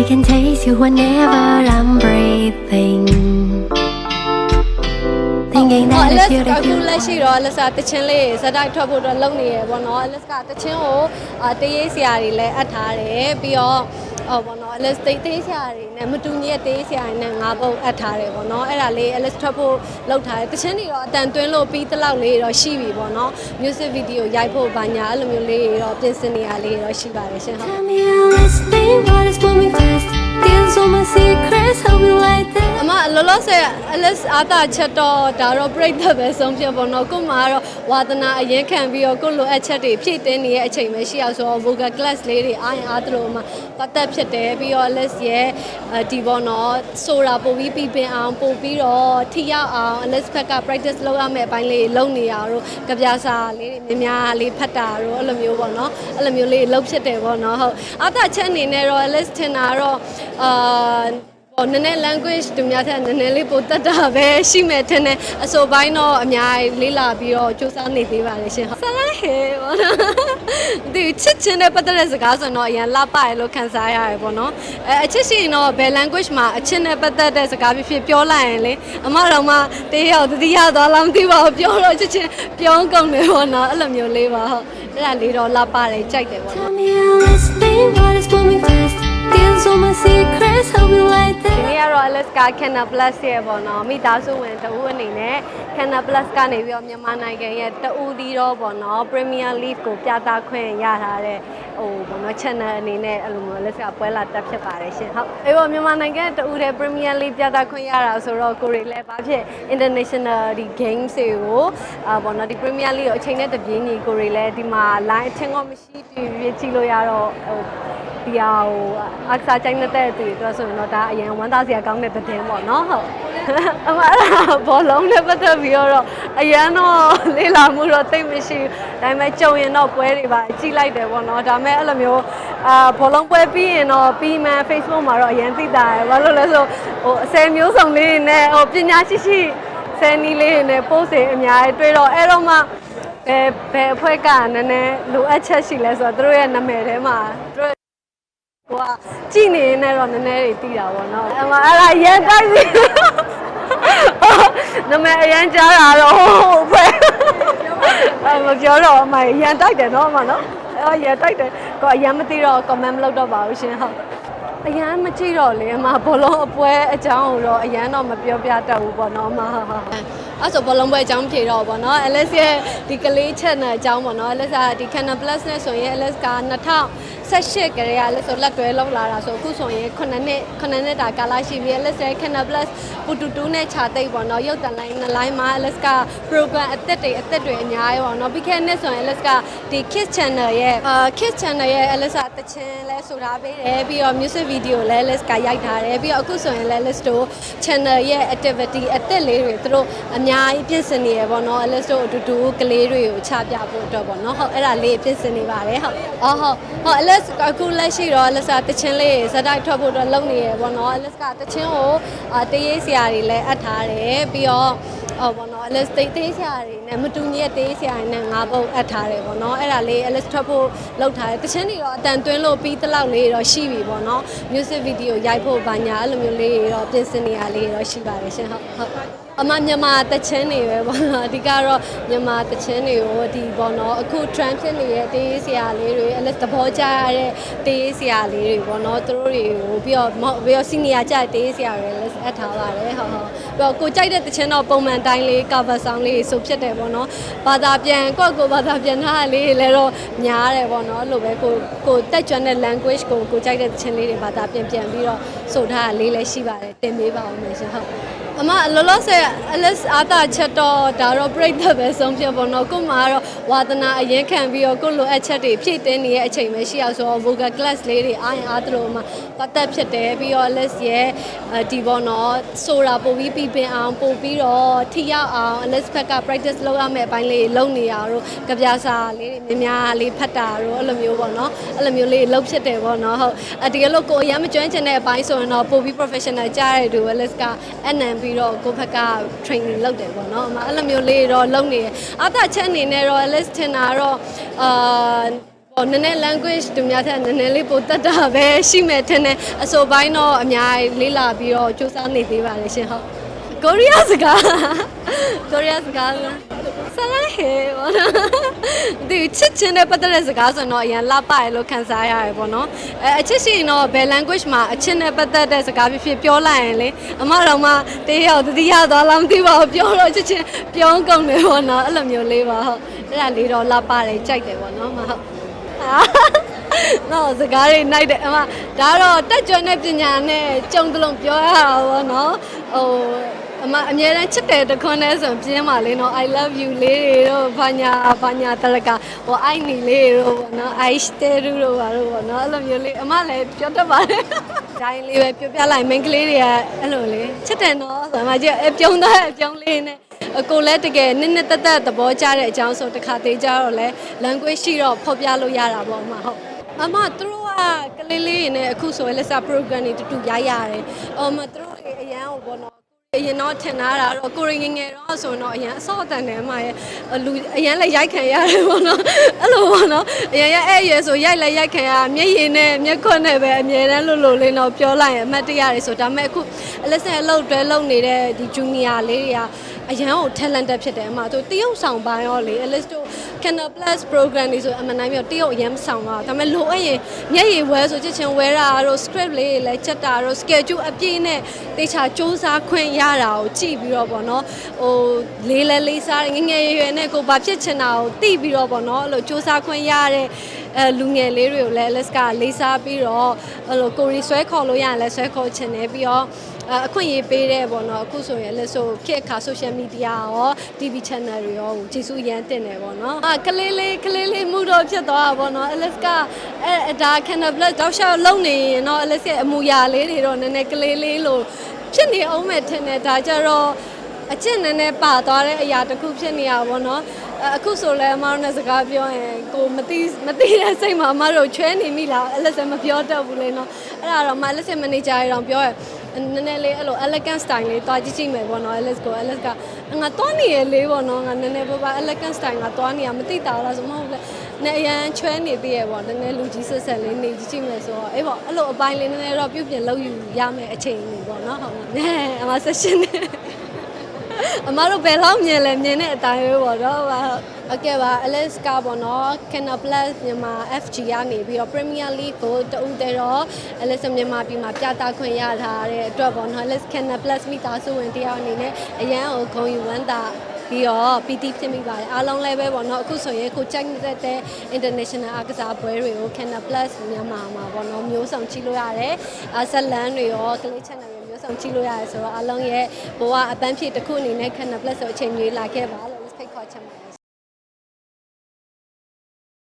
I can taste you whenever I'm breathing. Thinking ဟော that လက် it's you က that ခု you လက်ရှိတော့လက်စားတချင်းလေးဇက်တိုက်ထွက်ဖို့တော့လုပ်နေရပေါ့နော်လက်ကတချင်းကိုအာတရေးဆရာတွေလည်းအပ်ထားတယ်ပြီးတော့ ဟောပေါ့နော်လက်တေးသေးဆရာတွေနဲ့မတူညီတဲ့တေးဆရာတွေနဲ့ငါးပုတ်အပ်ထားတယ်ပေါ့နော်အဲ့ဒါလေးလက်ထွက်ဖို့လုပ်ထားတယ်တချင်းတွေတော့အတန်သွင်းလို့ပြီးတလောက်လေးတော့ရှိပြီပေါ့နော် music video ရိုက်ဖို့ဘာညာအဲ့လိုမျိုးလေးတွေတော့ပြင်ဆင်နေရလေးတွေတော့ရှိပါတယ်ရှင်ဟုတ် လောလောဆယ် Alice အာတာချက်တော့ဒါတော့ပြိတ္တပဲဆုံးဖြတ်ပေါ့နော်ကို့မှာကတော့ဝါသနာအရင်ခံပြီးတော့ကို့လိုအပ်ချက်တွေဖြည့်တင်းနေတဲ့အချိန်ပဲရှိအောင်ဆိုတော့ vocal class လေးတွေအားရင်အားသလိုမှပတ်သက်ဖြစ်တယ်ပြီးတော့ Alice ရဲ့ဒီပေါ့နော်ဆိုတာပို့ပြီးပြီးပင်အောင်ပို့ပြီးတော့ထိရောက်အောင် Alice ဘက်က practice လုပ်ရမယ့်အပိုင်းလေးလုပ်နေရတော့ကြပြာစာလေးတွေများများလေးဖတ်တာတော့အဲ့လိုမျိုးပေါ့နော်အဲ့လိုမျိုးလေးလုပ်ဖြစ်တယ်ပေါ့နော်ဟုတ်အာတာချက်အနေနဲ့တော့ Alice ထင်တာတော့အာဟို နည်းနည်း language တူများတဲ့နည်းနည်းလေးပိုတက်တာပဲရှိမယ်ထင်တယ်အစိုးပိုင်းတော့အများကြီးလေးလာပြီးတော့စူးစမ်းနေသေးပါတယ်ရှင်ဆလာဟဲဘောနော်ဒီချစ်ချင်းနဲ့ပတ်သက်တဲ့စကားဆိုတော့အရင်လှပရလို့ခံစားရတယ်ပေါ့နော်အဲအချစ်ရှိရင်တော့ဘယ် language မှာအချစ်နဲ့ပတ်သက်တဲ့စကားဖြစ်ဖြစ်ပြောလိုက်ရင်လေအမတော်မှတေးရောက်တတိယသွားလားမသိပါဘူးပြောတော့ချစ်ချင်းပြောင်းကုန်တယ်ပေါ့နော်အဲ့လိုမျိုးလေးပါဟုတ်အဲ့ဒါလေးတော့လှပတယ်ကြိုက်တယ်ပေါ့နော် Tell me how listening, what is moving fast? Deals all my secrets, how we like ဒီ that. နေ့ကတော့ Alaska Canna Plus ရဲ့ပေါ့နော်မိသားစုဝင်တဦးအနေနဲ့ Canna Plus ကနေပြီးတော့မြန်မာနိုင်ငံရဲ့တဦးသီးတော့ပေါ့နော် Premier League ကိုပြသခွင့်ရထားတဲ့ဟိုပေါ့နော် channel အနေနဲ့အဲ့လိုမျိုး Alaska ပွဲလာတက်ဖြစ်ပါတယ်ရှင်ဟုတ်အေးပေါ့မြန်မာနိုင်ငံတဦးတဲ့ Premier League ပြသခွင့်ရတာဆိုတော့ကိုရီလည်းဘာဖြစ် international ဒီ games တွေကိုအာပေါ့နော်ဒီ Premier League ကိုအချိန်နဲ့တပြေးညီကိုရီလည်းဒီမှာ line အချင်းကမရှိပြီးကြည့်လို့ရတော့ဟို ဒီဟာဟိုအခစားချိုင်းနေတဲ့သူတွေအတွက်ဆိုရင်တော့ဒါအရင်ဝမ်းသာစရာကောင်းတဲ့သတင်းပေါ့နော်ဟုတ်အမအဲ့ဒါဘောလုံးနဲ့ပတ်သက်ပြီးတော့အရန်တော့လေးလာမှုတော့တိတ်မရှိဘူးဒါပေမဲ့ကြုံရင်တော့ပွဲတွေပါကြည့်လိုက်တယ်ပေါ့နော်ဒါပေမဲ့အဲ့လိုမျိုးအာဘောလုံးပွဲပြီးရင်တော့ပြီးမှ Facebook မှာတော့အရန်သိတာရယ်ဘာလို့လဲဆိုဟိုအစဲမျိုးစုံလေးတွေနဲ့ဟိုပညာရှိရှိဆယ်နီးလေးတွေနဲ့ post တွေအများကြီးတွေ့တော့အဲ့တော့မှဘယ်ဘယ်အဖွဲ့ကနည်းနည်းလိုအပ်ချက်ရှိလဲဆိုတော့သူတို့ရဲ့နာမည်ထဲမှာသူတို့ ဟိုကကြည်နေနေတော့နည်းနည်းတွေတီးတာပေါ့နော်အမအဲ့ဒါရန်တိုက်စီနမအရန်ကြားတာတော့ဟုတ်ပဲအမပြောတော့အမရန်တိုက်တယ်နော်အမနော်အဲ့ရန်တိုက်တယ်ကိုအရန်မသိတော့ comment မလုပ်တော့ပါဘူးရှင်ဟုတ်အရန်မကြည့်တော့လေအမဘောလုံးအပွဲအကြောင်းကိုတော့အရန်တော့မပြောပြတတ်ဘူးပေါ့နော်အမဟုတ်ဟုတ်အဲ့ဆိုဘောလုံးပွဲအကြောင်းဖြေတော့ပေါ့နော် Alex ရဲ့ဒီကလေး channel အကြောင်းပေါ့နော် Alex ကဒီ Canon Plus နဲ့ဆိုရင် Alex က 2018ကလေးက Alex ဆိုလက်တွဲလောက်လာတာဆိုအခုဆိုရင်9နှစ်9နှစ်တာကာလရှိပြီ Alex ရဲ့ Canon Plus ပူတူတူနဲ့ခြာသိပ်ပေါ့နော်ရုပ်တန်လိုင်းနှစ်လိုင်းမှာ Alex က program အသက်တွေအသက်တွေအများကြီးပေါ့နော်ပြီးခဲ့တဲ့နှစ်ဆိုရင် Alex ကဒီ Kids Channel ရဲ့အာ Kids Channel ရဲ့ Alex ကတခြင်းလဲဆိုထားပေးတယ်ပြီးတော့ music video လဲ Alex ကရိုက်ထားတယ်ပြီးတော့အခုဆိုရင်လဲ Alex တို့ channel ရဲ့ activity အသက်လေးတွေသူတို့အများကြီးပြင်ဆင်နေရပေါ့နော် Alex တို့အတူတူကလေးတွေကိုချပြဖို့အတွက်ပေါ့နော်ဟုတ်အဲ့ဒါလေးပြင်ဆင်နေပါတယ်ဟုတ်အော်ဟုတ်ဟုတ် Alex အခုလက်ရှိတော့ Alex ကတခြင်းလေးဇက်တိုက်ထွက်ဖို့အတွက်လုပ်နေရပေါ့နော် Alex ကတခြင်းကိုအာတရေးဆရာတွေလည်းအပ်ထားတယ်ပြီးတော့ဟောပေါ့နော် Alex တေးသေးဆရာတွေနဲ့မတူညီတဲ့တေးဆရာတွေနဲ့ငါးပုတ်အပ်ထားတယ်ပေါ့နော်အဲ့ဒါလေး Alex ထွက်ဖို့လုပ်ထားတယ်တခြင်းတွေတော့အတန်သွင်းလို့ပြီးတလောက်လေးတော့ရှိပြီပေါ့နော် music video ရိုက်ဖို့ဘာညာအဲ့လိုမျိုးလေးတွေတော့ပြင်ဆင်နေရလေးတွေတော့ရှိပါတယ်ရှင်ဟုတ်ဟုတ် အမမြန်မာတခြင်းတွေပဲပေါ့နော်အဓိကတော့မြန်မာတခြင်းတွေကိုဒီပေါ့နော်အခု trend ဖြစ်နေတဲ့တေးဆရာလေးတွေ Alex သဘောကျရတဲ့တေးဆရာလေးတွေပေါ့နော်သူတို့တွေကိုပြီးတော့မဟုတ်ပြီးတော့ senior ကျတဲ့တေးဆရာတွေ Alex အပ်ထားပါတယ်ဟုတ်ဟုတ်ပြီးတော့ကိုကြိုက်တဲ့တခြင်းတော့ပုံမှန်တိုင်းလေး cover song လေးဆိုဖြစ်တယ်ပေါ့နော်ဘာသာပြန်ကိုယ့်ကိုယ်ဘာသာပြန်ထားတာလေးတွေလည်းတော့များတယ်ပေါ့နော်အဲ့လိုပဲကိုကိုတက်ကြွတဲ့ language ကိုကိုကြိုက်တဲ့တခြင်းလေးတွေဘာသာပြန်ပြန်ပြီးတော့ဆိုထားတာလေးလည်းရှိပါတယ်တင်ပေးပါဦးမယ်ရှင်ဟုတ် အမလောလောဆယ် Alex အာတာချက်တော့ဒါတော့ပြိတ္တပဲဆုံးဖြတ်ပေါ့နော်ကို့မှာကတော့ဝါသနာအရင်ခံပြီးတော့ကို့လိုအပ်ချက်တွေဖြည့်တင်းနေတဲ့အချိန်ပဲရှိအောင်ဆိုတော့ vocal class လေးတွေအားရင်အားသလိုမှပတ်သက်ဖြစ်တယ်ပြီးတော့ Alex ရဲ့ဒီပေါ့နော်ဆိုတာပို့ပြီးပြီးပင်အောင်ပို့ပြီးတော့ထိရောက်အောင် Alex ဘက်က practice လုပ်ရမယ့်အပိုင်းလေးလုပ်နေရတော့ကြပြာစာလေးတွေများများလေးဖတ်တာတော့အဲ့လိုမျိုးပေါ့နော်အဲ့လိုမျိုးလေးလုပ်ဖြစ်တယ်ပေါ့နော်ဟုတ်အတကယ်လို့ကိုအရင်မကျွမ်းကျင်တဲ့အပိုင်းဆိုရင်တော့ပို့ပြီး professional ကြားရတဲ့သူ Alex ကအနံပြီးတော့ကိုဘက်က training လုပ်တယ်ပေါ့နော်အမအဲ့လိုမျိုးလေးတော့လုပ်နေတယ်အသာချက်အနေနဲ့တော့ Alex ထင်တာတော့အာဟိုနည်းနည်း language သူများထက်နည်းနည်းလေးပိုတက်တာပဲရှိမယ်ထင်တယ်အဆိုပိုင်းတော့အများကြီးလေးလာပြီးတော့စူးစမ်းနေသေးပါတယ်ရှင်ဟုတ် ကိုရီးယားစကားကိုရီးယားစကားလားဆလာဟေဘောနော်ဒီချစ်ချင်းနဲ့ပတ်သက်တဲ့စကားဆိုတော့အရင်လှပရလို့ခံစားရတယ်ပေါ့နော်အဲအချစ်ရှိရင်တော့ဘယ် language မှာအချစ်နဲ့ပတ်သက်တဲ့စကားဖြစ်ဖြစ်ပြောလိုက်ရင်လေအမတော်မှတေးရောက်တတိယသွားလားမသိပါဘူးပြောတော့ချစ်ချင်းပြောင်းကုန်တယ်ပေါ့နော်အဲ့လိုမျိုးလေးပါဟုတ်အဲ့ဒါလေးတော့လှပတယ်ကြိုက်တယ်ပေါ့နော်မဟုတ်နော်စကားတွေနိုင်တယ်အမဒါတော့တက်ကြွတဲ့ပညာနဲ့ကြုံတလုံးပြောရတာပေါ့နော်ဟို အမအမြဲတမ်းချစ်တယ်တခွန်းနဲ့ဆိုပြင်းပါလေနော် I love you လေးတွေတော့ဘာညာဘာညာတလကဟို I နီလေးတွေတော့ပေါ့နော် I stay တို့ပါတော့ပေါ့နော်အဲ့လိုမျိုးလေးအမလည်းပြောတတ်ပါတယ်ဒိုင်းလေးပဲပြောပြလိုက် main ကလေးတွေကအဲ့လိုလေချစ်တယ်နော်ဆိုမှကြည့်အပြုံးသားအပြုံးလေးနဲ့အကိုလည်းတကယ်နစ်နစ်သက်သက်သဘောကျတဲ့အကြောင်းဆိုတခါသေးကြတော့လဲ language ရှိတော့ဖော်ပြလို့ရတာပေါ့အမဟုတ်အမသူတို့ကကလေးလေးတွေနဲ့အခုဆိုရင်လက်စာ program တွေတူတူရိုက်ရတယ်။အော်မသူတို့တွေအရန်ဟိုပေါ့နော် အရင်တော့ထင်ထားတာတော့ကိုရင်ငယ်ငယ်တော့ဆိုတော့အရင်အစောအတန်တယ်အမရဲ့လူအရင်လည်းရိုက်ခံရတယ်ပေါ့နော်အဲ့လိုပေါ့နော်အရင်ရဲ့အဲ့ရွယ်ဆိုရိုက်လည်းရိုက်ခံရမျက်ရည်နဲ့မျက်ခွန်းနဲ့ပဲအမြဲတမ်းလို့လို့လေးတော့ပြောလိုက်ရင်အမှတ်တရတွေဆိုဒါပေမဲ့အခုအလက်ဆန်အလုပ်တွဲလုပ်နေတဲ့ဒီ junior လေးတွေကအရန်ကို talented ဖြစ်တယ်အမတို့တရုပ်ဆောင်ပိုင်းရောလေ Alice တို့ Canal Plus program တွေဆိုအမှန်တိုင်းပြောတရုပ်အရန်မဆောင်တော့ဒါပေမဲ့လိုအပ်ရင်မျက်ရည်ဝဲဆိုချစ်ချင်းဝဲတာတို့ script လေးတွေလည်းချက်တာတို့ schedule အပြည့်နဲ့တေချာစူးစမ်းခွင့်ရတာကိုကြည့်ပြီးတော့ပေါ့နော်ဟိုလေးလဲလေးစားငယ်ငယ်ရွယ်ရွယ်နဲ့ကိုဘာဖြစ်ချင်တာကိုသိပြီးတော့ပေါ့နော်အဲ့လိုစူးစမ်းခွင့်ရတဲ့အဲလူငယ်လေးတွေကိုလည်း Alice ကလေးစားပြီးတော့အဲ့လိုကိုရီဆွဲခေါ်လို့ရရင်လည်းဆွဲခေါ်ချင်တယ်ပြီးတော့ အအခွင့်အရေးပေးတဲ့ပေါ့နော်အခုဆိုရင်လည်းဆိုခေတ်အခါ social media ရော TV channel တွေရောကိုကျေးဇူးရမ်းတင်တယ်ပေါ့နော်အာကလေးလေးကလေးလေးမှုတော့ဖြစ်သွားတာပေါ့နော် Alex ကအဲဒါ Canal Plus တောက်လျှောက်လုံနေရင်တော့ Alex ရဲ့အမူအရာလေးတွေတော့နည်းနည်းကလေးလေးလို့ဖြစ်နေအောင်မဲ့ထင်တယ်ဒါကြတော့အကျင့်နည်းနည်းပါသွားတဲ့အရာတစ်ခုဖြစ်နေရပါဘောနော်အအခုဆိုလဲအမတို့နဲ့စကားပြောရင်ကိုမသိမသိတဲ့စိတ်မှာအမတို့ချွဲနေမိလား Alex မပြောတတ်ဘူးလေနော်အဲ့ဒါတော့မ Alex manager တွေတော့ပြောရ နည်းနည်းလေးအဲ့လို elegant style လေးတွားကြည့်ကြည့်မယ်ပေါ့နော် Alex ကို Alex ကငါတွားနေရလေးပေါ့နော်ငါနည်းနည်းပေါ့ပါ elegant style ငါတွားနေရမသိတာလားဆိုမဟုတ်ဘူးလေနဲ့အရန်ချွဲနေသေးရပေါ့နည်းနည်းလူကြီးဆက်ဆက်လေးနေကြည့်ကြည့်မယ်ဆိုတော့အေးပေါ့အဲ့လိုအပိုင်းလေးနည်းနည်းတော့ပြုတ်ပြင်လုပ်ယူရမယ်အချိန်လေးပေါ့နော်ဟုတ်မှာနဲအမဆက်ရှင်နေ အမတို့ဘယ်လောက်မြင်လဲမြင်တဲ့အတိုင်းပဲပေါ့နော်ဟုတ်ကဲ့ပါ Alex ကပေါ့နော် Canal Plus မြန်မာ FG ကနေပြီးတော့ Premier League ကိုတူတဲ့တော့ Alex မြန်မာပြည်မှာပြသခွင့်ရထားတဲ့အတွက်ပေါ့နော် Alex Canal Plus မိသားစုဝင်တယောက်အနေနဲ့အရန်ကိုဂုဏ်ယူဝမ်းသာပြီးတော့ပီတိဖြစ်မိပါတယ်အားလုံးလည်းပဲပေါ့နော်အခုဆိုရင်ကိုကြိုက်နေတဲ့ international အားကစားပွဲတွေကို Canal Plus မြန်မာမှာပေါ့နော်မျိုးစုံကြည့်လို့ရတယ်အဆက်လန်းတွေရော Clay Channel တွေမျိုးစုံကြည့်လို့ရတယ်ဆိုတော့အားလုံးရဲ့ဘဝအပန်းဖြေတစ်ခုအနေနဲ့ Canal Plus ကိုအချိန်ကြီးလာခဲ့ပါလို့ဖိတ်ခေါ်ချင်ပါတယ်